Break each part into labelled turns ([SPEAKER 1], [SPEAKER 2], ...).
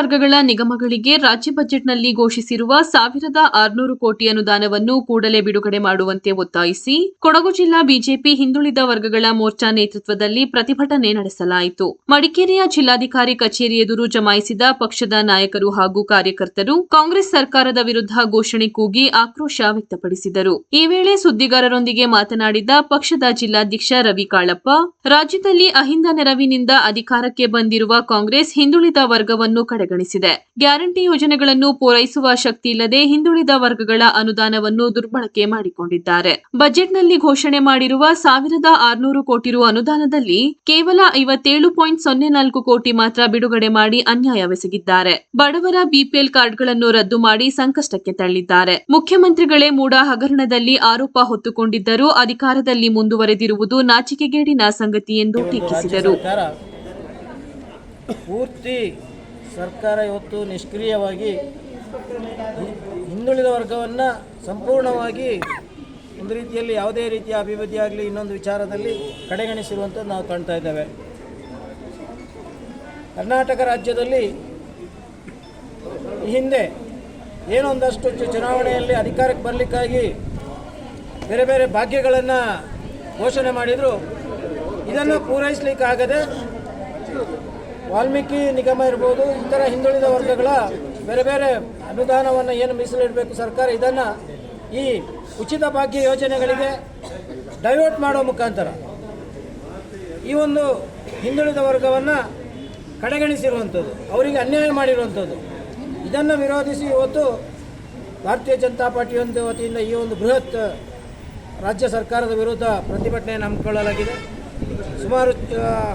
[SPEAKER 1] ವರ್ಗಗಳ ನಿಗಮಗಳಿಗೆ ರಾಜ್ಯ ಬಜೆಟ್ನಲ್ಲಿ ಘೋಷಿಸಿರುವ ಸಾವಿರದ ಆರುನೂರು ಕೋಟಿ ಅನುದಾನವನ್ನು ಕೂಡಲೇ ಬಿಡುಗಡೆ ಮಾಡುವಂತೆ ಒತ್ತಾಯಿಸಿ ಕೊಡಗು ಜಿಲ್ಲಾ ಬಿಜೆಪಿ ಹಿಂದುಳಿದ ವರ್ಗಗಳ ಮೋರ್ಚಾ ನೇತೃತ್ವದಲ್ಲಿ ಪ್ರತಿಭಟನೆ ನಡೆಸಲಾಯಿತು. ಮಡಿಕೇರಿಯ ಜಿಲ್ಲಾಧಿಕಾರಿ ಕಚೇರಿ ಎದುರು ಜಮಾಯಿಸಿದ ಪಕ್ಷದ ನಾಯಕರು ಹಾಗೂ ಕಾರ್ಯಕರ್ತರು ಕಾಂಗ್ರೆಸ್ ಸರ್ಕಾರದ ವಿರುದ್ಧ ಘೋಷಣೆ ಕೂಗಿ ಆಕ್ರೋಶ ವ್ಯಕ್ತಪಡಿಸಿದರು. ಈ ವೇಳೆ ಸುದ್ದಿಗಾರರೊಂದಿಗೆ ಮಾತನಾಡಿದ ಪಕ್ಷದ ಜಿಲ್ಲಾಧ್ಯಕ್ಷ ರವಿ ಕಾಳಪ್ಪ ರಾಜ್ಯದಲ್ಲಿ ಅಹಿಂದ ನೆರವಿನಿಂದ ಅಧಿಕಾರಕ್ಕೆ ಬಂದಿರುವ ಕಾಂಗ್ರೆಸ್ ಹಿಂದುಳಿದ ವರ್ಗವನ್ನು ಕಡೆಗಣಿಸಿದೆ ಗ್ಯಾರಂಟಿ ಯೋಜನೆಗಳನ್ನು ಪೂರೈಸುವ ಶಕ್ತಿ ಇಲ್ಲದೆ ಹಿಂದುಳಿದ ವರ್ಗಗಳ ಅನುದಾನವನ್ನು ದುರ್ಬಳಕೆ ಮಾಡಿಕೊಂಡಿದ್ದಾರೆ. ಬಜೆಟ್ನಲ್ಲಿ ಘೋಷಣೆ ಮಾಡಿರುವ ಸಾವಿರದ ಆರುನೂರು ಕೋಟಿ ರು ಅನುದಾನದಲ್ಲಿ ಕೇವಲ ಐವತ್ತೇಳು ಪಾಯಿಂಟ್ ಸೊನ್ನೆ ನಾಲ್ಕು ಕೋಟಿ ಮಾತ್ರ ಬಿಡುಗಡೆ ಮಾಡಿ ಅನ್ಯಾಯವೆಸಗಿದ್ದಾರೆ ಬಡವರ ಬಿಪಿಎಲ್ ಕಾರ್ಡ್ಗಳನ್ನು ರದ್ದು ಮಾಡಿ ಸಂಕಷ್ಟಕ್ಕೆ ತಳ್ಳಿದ್ದಾರೆ. ಮುಖ್ಯಮಂತ್ರಿಗಳೇ ಮೂಡ ಹಗರಣದಲ್ಲಿ ಆರೋಪ ಹೊತ್ತುಕೊಂಡಿದ್ದರೂ ಅಧಿಕಾರದಲ್ಲಿ ಮುಂದುವರೆದಿರುವುದು ನಾಚಿಕೆಗೇಡಿನ ಸಂಗತಿ ಎಂದು ಟೀಕಿಸಿದರು.
[SPEAKER 2] ಪೂರ್ತಿ ಸರ್ಕಾರ ಇವತ್ತು ನಿಷ್ಕ್ರಿಯವಾಗಿ ಹಿಂದುಳಿದ ವರ್ಗವನ್ನು ಸಂಪೂರ್ಣವಾಗಿ ಒಂದು ರೀತಿಯಲ್ಲಿ ಯಾವುದೇ ರೀತಿಯ ಅಭಿವೃದ್ಧಿ ಆಗಲಿ ಇನ್ನೊಂದು ವಿಚಾರದಲ್ಲಿ ಕಡೆಗಣಿಸಿರುವಂಥದ್ದು ನಾವು ಕಾಣ್ತಾ ಇದ್ದೇವೆ. ಕರ್ನಾಟಕ ರಾಜ್ಯದಲ್ಲಿ ಈ ಹಿಂದೆ ಏನೊಂದಷ್ಟು ಚುನಾವಣೆಯಲ್ಲಿ ಅಧಿಕಾರಕ್ಕೆ ಬರಲಿಕ್ಕಾಗಿ ಬೇರೆ ಬೇರೆ ಭಾಗ್ಯಗಳನ್ನು ಘೋಷಣೆ ಮಾಡಿದರು. ಇದನ್ನು ಪೂರೈಸಲಿಕ್ಕಾಗದೆ ವಾಲ್ಮೀಕಿ ನಿಗಮ ಇರ್ಬೋದು, ಇತರ ಹಿಂದುಳಿದ ವರ್ಗಗಳ ಬೇರೆ ಬೇರೆ ಅನುದಾನವನ್ನು ಏನು ಮೀಸಲಿಡಬೇಕು ಸರ್ಕಾರ ಇದನ್ನು ಈ ಉಚಿತ ಭಾಗ್ಯ ಯೋಜನೆಗಳಿಗೆ ಡೈವರ್ಟ್ ಮಾಡೋ ಮುಖಾಂತರ ಈ ಒಂದು ಹಿಂದುಳಿದ ವರ್ಗವನ್ನು ಕಡೆಗಣಿಸಿರುವಂಥದ್ದು, ಅವರಿಗೆ ಅನ್ಯಾಯ ಮಾಡಿರುವಂಥದ್ದು. ಇದನ್ನು ವಿರೋಧಿಸಿ ಇವತ್ತು ಭಾರತೀಯ ಜನತಾ ಪಾರ್ಟಿಯೊಂದು ವತಿಯಿಂದ ಈ ಒಂದು ಬೃಹತ್ ರಾಜ್ಯ ಸರ್ಕಾರದ ವಿರುದ್ಧ ಪ್ರತಿಭಟನೆಯನ್ನು ಹಮ್ಮಿಕೊಳ್ಳಲಾಗಿದೆ. ಸುಮಾರು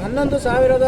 [SPEAKER 2] ಹನ್ನೊಂದು ಸಾವಿರದ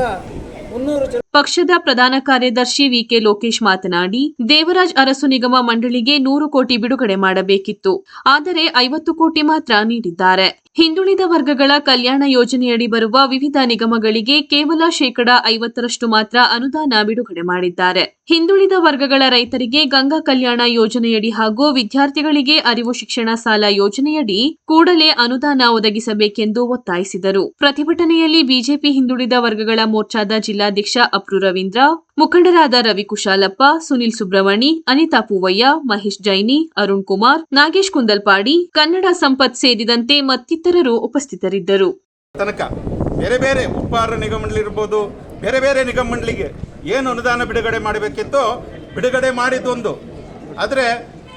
[SPEAKER 2] ಮುನ್ನೂರು ಜನ
[SPEAKER 1] ಪಕ್ಷದ ಪ್ರಧಾನ ಕಾರ್ಯದರ್ಶಿ ವಿಕೆ ಲೋಕೇಶ್ ಮಾತನಾಡಿ, ದೇವರಾಜ್ ಅರಸು ನಿಗಮ ಮಂಡಳಿಗೆ ನೂರು ಕೋಟಿ ಬಿಡುಗಡೆ ಮಾಡಬೇಕಿತ್ತು, ಆದರೆ ಐವತ್ತು ಕೋಟಿ ಮಾತ್ರ ನೀಡಿದ್ದಾರೆ. ಹಿಂದುಳಿದ ವರ್ಗಗಳ ಕಲ್ಯಾಣ ಯೋಜನೆಯಡಿ ಬರುವ ವಿವಿಧ ನಿಗಮಗಳಿಗೆ ಕೇವಲ ಶೇಕಡ ಐವತ್ತರಷ್ಟು ಮಾತ್ರ ಅನುದಾನ ಬಿಡುಗಡೆ ಮಾಡಿದ್ದಾರೆ. ಹಿಂದುಳಿದ ವರ್ಗಗಳ ರೈತರಿಗೆ ಗಂಗಾ ಕಲ್ಯಾಣ ಯೋಜನೆಯಡಿ ಹಾಗೂ ವಿದ್ಯಾರ್ಥಿಗಳಿಗೆ ಅರಿವು ಶಿಕ್ಷಣ ಸಾಲ ಯೋಜನೆಯಡಿ ಕೂಡಲೇ ಅನುದಾನ ಒದಗಿಸಬೇಕೆಂದು ಒತ್ತಾಯಿಸಿದರು. ಪ್ರತಿಭಟನೆಯಲ್ಲಿ ಬಿಜೆಪಿ ಹಿಂದುಳಿದ ವರ್ಗಗಳ ಮೋರ್ಚಾದ ಜಿಲ್ಲಾಧ್ಯಕ್ಷ ಅಪ್ರು ರವೀಂದ್ರ, ಮುಖಂಡರಾದ ರವಿ ಕುಶಾಲಪ್ಪ, ಸುನಿಲ್ ಸುಬ್ರಹ್ಮಣಿ, ಅನಿತಾ ಪೂವಯ್ಯ, ಮಹೇಶ್ ಜೈನಿ, ಅರುಣ್ ಕುಮಾರ್, ನಾಗೇಶ್ ಕುಂದಲ್ಪಾಡಿ, ಕನ್ನಡ ಸಂಪತ್ ಸೇರಿದಂತೆ ಮತ್ತಿತರರು ಉಪಸ್ಥಿತರಿದ್ದರು.
[SPEAKER 3] ತನಕ ಬೇರೆ ಬೇರೆ ಉಪಹಾರ ಇರ್ಬೋದು ಬೇರೆ ಬೇರೆ ನಿಗಮ ಮಂಡಳಿಗೆ ಏನು ಅನುದಾನ ಬಿಡುಗಡೆ ಮಾಡಬೇಕಿತ್ತು ಬಿಡುಗಡೆ ಮಾಡಿದ್ದೊಂದು. ಆದರೆ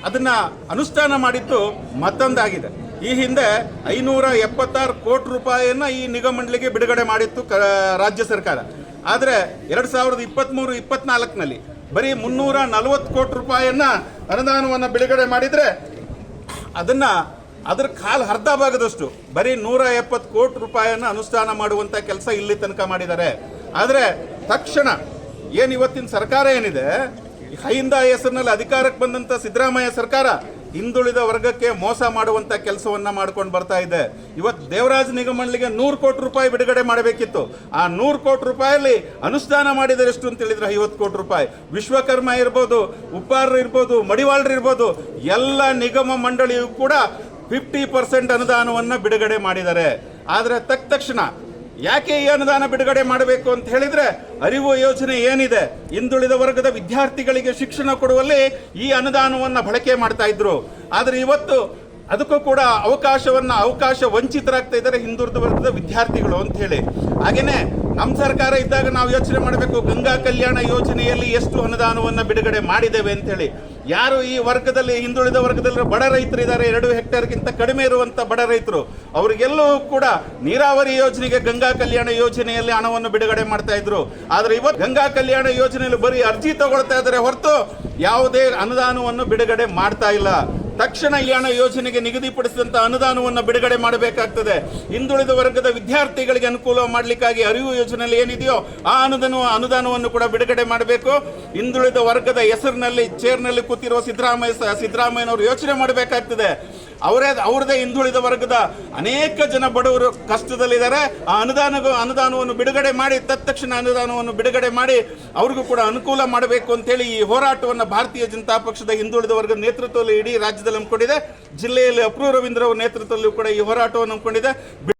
[SPEAKER 3] ಅದನ್ನ ಅನುಷ್ಠಾನ ಮಾಡಿದ್ದು ಮತ್ತೊಂದಾಗಿದೆ. ಈ ಹಿಂದೆ ಐನೂರ ಎಪ್ಪತ್ತಾರು ಕೋಟಿ ರೂಪಾಯಿಯನ್ನು ಈ ನಿಗಮ ಮಂಡಳಿಗೆ ಬಿಡುಗಡೆ ಮಾಡಿತ್ತು ರಾಜ್ಯ ಸರ್ಕಾರ. ಆದರೆ ಎರಡು ಸಾವಿರದ ಇಪ್ಪತ್ತ್ಮೂರು ಇಪ್ಪತ್ನಾಲ್ಕನಲ್ಲಿ ಬರೀ ಮುನ್ನೂರ ನಲವತ್ತು ಕೋಟಿ ರೂಪಾಯಿಯನ್ನು ಅನುದಾನವನ್ನು ಬಿಡುಗಡೆ ಮಾಡಿದರೆ ಅದನ್ನು ಅದರ ಕಾಲು ಅರ್ಧ ಭಾಗದಷ್ಟು ಬರೀ ನೂರ ಎಪ್ಪತ್ತು ಕೋಟಿ ರೂಪಾಯಿಯನ್ನು ಅನುಷ್ಠಾನ ಮಾಡುವಂಥ ಕೆಲಸ ಇಲ್ಲಿ ತನಕ ಮಾಡಿದ್ದಾರೆ. ಆದರೆ ತಕ್ಷಣ ಏನು ಇವತ್ತಿನ ಸರ್ಕಾರ ಏನಿದೆ? ಹೈಯಿಂದ ಹೆಸರಿನಲ್ಲಿ ಅಧಿಕಾರಕ್ಕೆ ಬಂದಂಥ ಸಿದ್ದರಾಮಯ್ಯ ಸರ್ಕಾರ ಹಿಂದುಳಿದ ವರ್ಗಕ್ಕೆ ಮೋಸ ಮಾಡುವಂತ ಕೆಲಸವನ್ನ ಮಾಡ್ಕೊಂಡು ಬರ್ತಾ ಇದೆ. ಇವತ್ತು ದೇವರಾಜ್ ನಿಗಮ ಮಂಡಳಿಗೆ ನೂರು ಕೋಟಿ ರೂಪಾಯಿ ಬಿಡುಗಡೆ ಮಾಡಬೇಕಿತ್ತು. ಆ ನೂರು ಕೋಟಿ ರೂಪಾಯಲ್ಲಿ ಅನುಷ್ಠಾನ ಮಾಡಿದರೆ ಎಷ್ಟು ಅಂತ ಹೇಳಿದ್ರೆ ಐವತ್ತು ಕೋಟಿ ರೂಪಾಯಿ. ವಿಶ್ವಕರ್ಮ ಇರ್ಬೋದು, ಉಪ್ಪಾರರು ಇರ್ಬೋದು, ಮಡಿವಾಳರು ಇರ್ಬೋದು, ಎಲ್ಲ ನಿಗಮ ಮಂಡಳಿಯು ಕೂಡ ಫಿಫ್ಟಿ ಪರ್ಸೆಂಟ್ ಅನುದಾನವನ್ನು ಬಿಡುಗಡೆ ಮಾಡಿದ್ದಾರೆ. ಆದರೆ ತಕ್ಷಣ ಯಾಕೆ ಈ ಅನುದಾನ ಬಿಡುಗಡೆ ಮಾಡಬೇಕು ಅಂತ ಹೇಳಿದ್ರೆ ಅರಿವು ಯೋಜನೆ ಏನಿದೆ? ಹಿಂದುಳಿದ ವರ್ಗದ ವಿದ್ಯಾರ್ಥಿಗಳಿಗೆ ಶಿಕ್ಷಣ ಕೊಡುವಲ್ಲಿ ಈ ಅನುದಾನವನ್ನು ಬಳಕೆ ಮಾಡ್ತಾ ಇದ್ರು. ಆದರೆ ಇವತ್ತು ಅದಕ್ಕೂ ಕೂಡ ಅವಕಾಶವನ್ನ ಅವಕಾಶ ವಂಚಿತರಾಗ್ತಾ ಇದ್ದಾರೆ ಹಿಂದುಳಿದ ವರ್ಗದ ವಿದ್ಯಾರ್ಥಿಗಳು ಅಂತ ಹೇಳಿ. ಹಾಗೇನೆ ನಮ್ಮ ಸರ್ಕಾರ ಇದ್ದಾಗ ನಾವು ಯೋಚನೆ ಮಾಡಬೇಕು, ಗಂಗಾ ಕಲ್ಯಾಣ ಯೋಜನೆಯಲ್ಲಿ ಎಷ್ಟು ಅನುದಾನವನ್ನು ಬಿಡುಗಡೆ ಮಾಡಿದ್ದೇವೆ ಅಂತ ಹೇಳಿ. ಯಾರು ಈ ವರ್ಗದಲ್ಲಿ, ಹಿಂದುಳಿದ ವರ್ಗದಲ್ಲಿ ಬಡ ರೈತರು ಇದ್ದಾರೆ ಎರಡು ಹೆಕ್ಟೇರ್ಗಿಂತ ಕಡಿಮೆ ಇರುವಂಥ ಬಡ ರೈತರು ಅವರಿಗೆಲ್ಲವೂ ಕೂಡ ನೀರಾವರಿ ಯೋಜನೆಗೆ ಗಂಗಾ ಕಲ್ಯಾಣ ಯೋಜನೆಯಲ್ಲಿ ಹಣವನ್ನು ಬಿಡುಗಡೆ ಮಾಡ್ತಾ ಇದ್ರು. ಆದ್ರೆ ಇವತ್ತು ಗಂಗಾ ಕಲ್ಯಾಣ ಯೋಜನೆಯಲ್ಲಿ ಬರೀ ಅರ್ಜಿ ತಗೊಳ್ತಾ ಇದ್ದಾರೆ ಹೊರತು ಯಾವುದೇ ಅನುದಾನವನ್ನು ಬಿಡುಗಡೆ ಮಾಡ್ತಾ ಇಲ್ಲ. ತಕ್ಷಣ ಯಾಣ ಯೋಜನೆಗೆ ನಿಗದಿಪಡಿಸಿದಂಥ ಅನುದಾನವನ್ನು ಬಿಡುಗಡೆ ಮಾಡಬೇಕಾಗ್ತದೆ. ಹಿಂದುಳಿದ ವರ್ಗದ ವಿದ್ಯಾರ್ಥಿಗಳಿಗೆ ಅನುಕೂಲ ಮಾಡಲಿಕ್ಕಾಗಿ ಅರಿವು ಯೋಜನೆಯಲ್ಲಿ ಏನಿದೆಯೋ ಆ ಅನುದಾನ, ಅನುದಾನವನ್ನು ಕೂಡ ಬಿಡುಗಡೆ ಮಾಡಬೇಕು. ಹಿಂದುಳಿದ ವರ್ಗದ ಹೆಸರಿನಲ್ಲಿ ಚೇರ್ನಲ್ಲಿ ಕೂತಿರುವ ಸಿದ್ದರಾಮಯ್ಯ ಸಿದ್ದರಾಮಯ್ಯನವರು ಯೋಚನೆ ಮಾಡಬೇಕಾಗ್ತದೆ. ಅವರೇ, ಅವ್ರದೇ ಹಿಂದುಳಿದ ವರ್ಗದ ಅನೇಕ ಜನ ಬಡವರು ಕಷ್ಟದಲ್ಲಿದ್ದಾರೆ. ಆ ಅನುದಾನ ಅನುದಾನವನ್ನು ಬಿಡುಗಡೆ ಮಾಡಿ, ತತ್ಕ್ಷಣ ಅನುದಾನವನ್ನು ಬಿಡುಗಡೆ ಮಾಡಿ ಅವ್ರಿಗೂ ಕೂಡ ಅನುಕೂಲ ಮಾಡಬೇಕು ಅಂತೇಳಿ ಈ ಹೋರಾಟವನ್ನು ಭಾರತೀಯ ಜನತಾ ಪಕ್ಷದ ಹಿಂದುಳಿದ ವರ್ಗದ ನೇತೃತ್ವದಲ್ಲಿ ಇಡೀ ರಾಜ್ಯದಲ್ಲಿ ಹಮ್ಮಿಕೊಂಡಿದೆ ಜಿಲ್ಲೆಯಲ್ಲಿ ಅಪ್ರೂ ರವೀಂದ್ರ ಅವರ ನೇತೃತ್ವದಲ್ಲೂ ಕೂಡ ಈ ಹೋರಾಟವನ್ನು ಹಮ್ಮಿಕೊಂಡಿದೆ